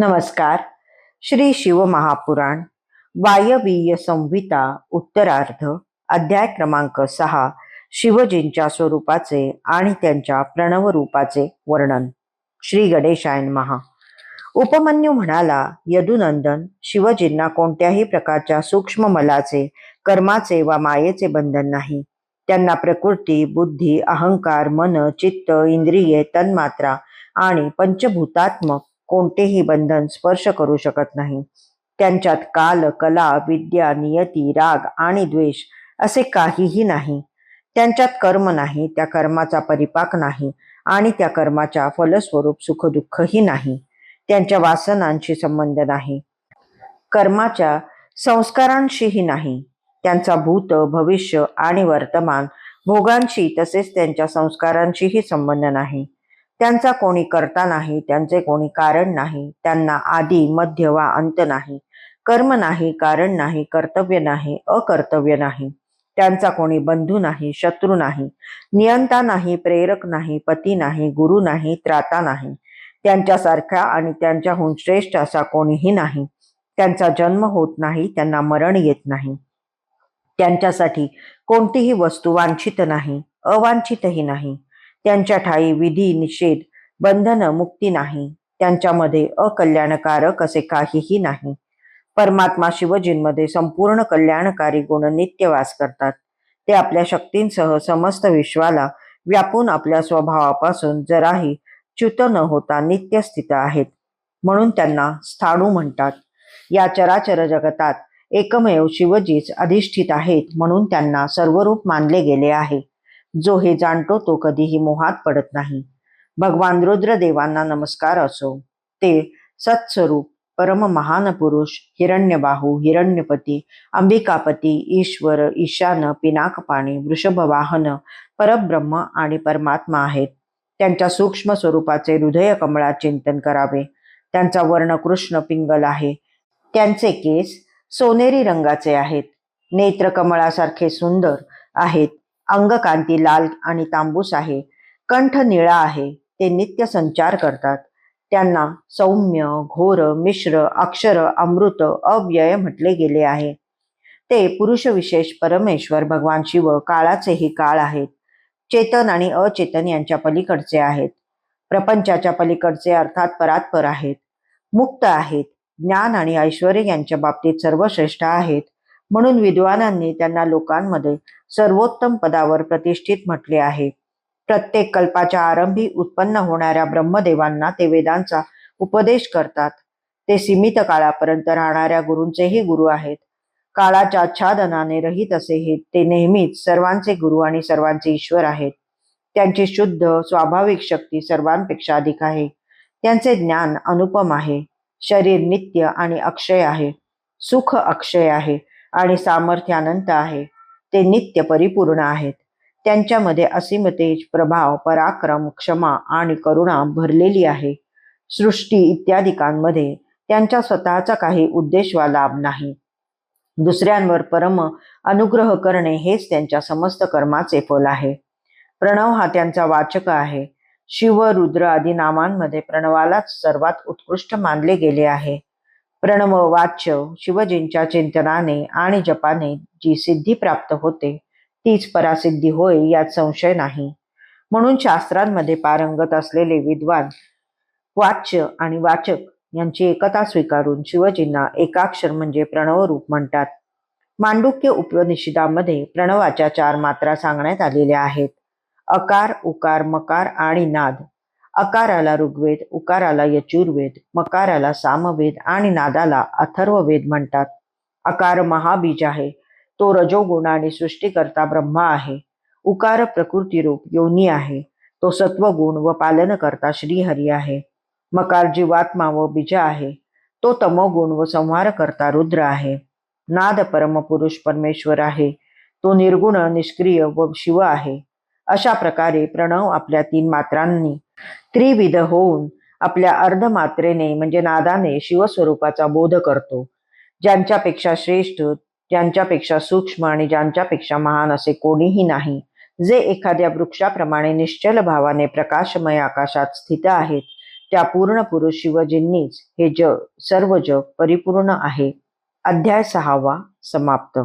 नमस्कार. श्री शिव महापुराण वायवीय संहिता उत्तरार्ध अध्याय क्रमांक सहा शिवजींच्या स्वरूपाचे आणि त्यांच्या प्रणव रूपाचे वर्णन. श्री गणेशायन महा उपमन्यू म्हणाला यदुनंदन शिवजींना कोणत्याही प्रकारच्या सूक्ष्म मलाचे कर्माचे वा मायेचे बंधन नाही. त्यांना प्रकृती बुद्धी अहंकार मन चित्त इंद्रिये तन्मात्रा आणि पंचभूतात्मक कोणतेही बंधन स्पर्श करू शकत नाही. त्यांच्यात काल कला विद्या नियती राग आणि द्वेष असे काहीही नाही. त्यांच्यात कर्म नाही त्या कर्माचा परिपाक नाही आणि त्या कर्माच्या फलस्वरूप सुखदुःखही नाही. त्यांच्या वासनांशी संबंध नाही. कर्माच्या संस्कारांशीही नाही. त्यांचा भूत भविष्य आणि वर्तमान भोगांशी तसेच त्यांच्या संस्कारांशीही संबंध नाही. त्यांचा कोणी करता नाही त्यांचे कोणी कारण नाही त्यांना आधी मध्य वा अंत नाही कर्म नाही कारण नाही कर्तव्य नाही अकर्तव्य नाही त्यांचा कोणी बंधू नाही शत्रू नाही नियंता नाही प्रेरक नाही पती नाही गुरु नाही त्राता नाही त्यांच्यासारखा आणि त्यांच्याहून श्रेष्ठ असा कोणीही नाही त्यांचा जन्म होत नाही त्यांना मरण येत नाही त्यांच्यासाठी कोणतीही वस्तू वांछित नाही अवांछितही नाही त्यांच्या ठाई विधी निषेध बंधन मुक्ती नाही. त्यांच्यामध्ये अकल्याणकारक असे काहीही नाही. परमात्मा शिवजींमध्ये संपूर्ण कल्याणकारी गुण नित्य वास करतात. ते आपल्या शक्तींसह समस्त विश्वाला व्यापून आपल्या स्वभावापासून जराही च्युत न होता नित्य स्थित आहेत. म्हणून त्यांना स्थाणू म्हणतात. या चराचर जगतात. एकमेव शिवजीच अधिष्ठित आहेत म्हणून त्यांना सर्वरूप मानले गेले आहे. जो हे जाणतो तो कधीही मोहात पडत नाही. भगवान रुद्रदेवांना नमस्कार असो. ते सत्स्वरूप परम महान पुरुष हिरण्यबाहू हिरण्यपती अंबिकापती ईश्वर ईशान पिनाकपाणी वृषभवाहन परब्रह्म आणि परमात्मा आहेत. त्यांच्या सूक्ष्म स्वरूपाचे हृदय कमळात चिंतन करावे. त्यांचा वर्ण कृष्ण पिंगल आहे. त्यांचे केस सोनेरी रंगाचे आहेत. नेत्र कमळासारखे सुंदर आहेत. अंगकांती लाल आणि तांबूस आहे. कंठ निळा आहे. ते नित्य संचार करतात. त्यांना सौम्य घोर मिश्र अक्षर अमृत अव्यय म्हटले गेले आहे. ते पुरुष विशेष परमेश्वर भगवान शिव काळाचेही काळ आहेत. चेतन आणि अचेतन यांच्या पलीकडचे आहेत. प्रपंचाच्या पलीकडचे अर्थात परात्पर आहेत. मुक्त आहेत. ज्ञान आणि ऐश्वर यांच्या बाबतीत सर्वश्रेष्ठ आहेत. म्हणून विद्वानांनी त्यांना लोकांमध्ये सर्वोत्तम पदावर प्रतिष्ठित म्हटले आहे. प्रत्येक कल्पाच्या आरंभी उत्पन्न होणाऱ्या ब्रह्मदेवांना ते वेदांचा उपदेश करतात. ते सीमित काळापर्यंत राहणाऱ्या गुरूंचेही गुरु आहेत. काळाच्या आच्छादनाने रहित असे हे ते नेहमीच सर्वांचे गुरु आणि सर्वांचे ईश्वर आहेत. त्यांची शुद्ध स्वाभाविक शक्ती सर्वांपेक्षा अधिक आहे. त्यांचे ज्ञान अनुपम आहे. शरीर नित्य आणि अक्षय आहे. सुख अक्षय आहे. आणि सामर्थ्य अनंत आहे. ते नित्य परिपूर्ण आहेत. त्यांच्यामध्ये असीम तेज प्रभाव पराक्रम क्षमा आणि करुणा भरलेली आहे. सृष्टी इत्यादिकांमध्ये त्यांच्या स्वतःचा काही उद्देश वा लाभ नाही. दुसऱ्यांवर परम अनुग्रह करणे हेच त्यांच्या समस्त कर्माचे फल आहे. प्रणव हा त्यांचा वाचक आहे. शिव रुद्र आदी नामांमध्ये प्रणवालाच सर्वात उत्कृष्ट मानले गेले आहे. प्रणव वाच्य शिवजींच्या चिंतनाने आणि जपाने जी सिद्धी प्राप्त होते तीच परासिद्धी होय यात संशय नाही. म्हणून शास्त्रांमध्ये पारंगत असलेले विद्वान वाच्य आणि वाचक यांची एकता स्वीकारून शिवजींना एकाक्षर म्हणजे प्रणव रूप म्हणतात. मांडुक्य उपनिषदामध्ये प्रणवाच्या चार मात्रा सांगण्यात आलेल्या आहेत. अकार उकार मकार आणि नाद. अकाराला ऋग्वेद उकाराला यचुर्वेद मकाराला सामवेद आणि नादाला अथर्ववेद म्हणतात. अकार महाबीज आहे. तो रजोगुण आणि सृष्टीकर्ता ब्रह्मा आहे. उकार प्रकृतीरूप योनी आहे. तो सत्वगुण व पालनकर्ता श्रीहरी आहे. मकार जीवात्मा व बीज आहे. तो तमोगुण व संहार करता रुद्र आहे. नाद परमपुरुष परमेश्वर आहे. तो निर्गुण निष्क्रिय व शिव आहे. अशा प्रकारे प्रणव आपल्या तीन मात्रांनी त्रिविध होऊन आपल्या अर्धमात्रेने म्हणजे नादाने शिवस्वरूपाचा बोध करतो. ज्यांच्यापेक्षा श्रेष्ठ ज्यांच्यापेक्षा सूक्ष्म आणि ज्यांच्यापेक्षा महान असे कोणीही नाही. जे एखाद्या वृक्षाप्रमाणे निश्चल भावाने प्रकाशमय आकाशात स्थित आहेत त्या पूर्ण पुरुष शिवजींनीच हे जग सर्व जग परिपूर्ण आहे. अध्याय सहावा समाप्त.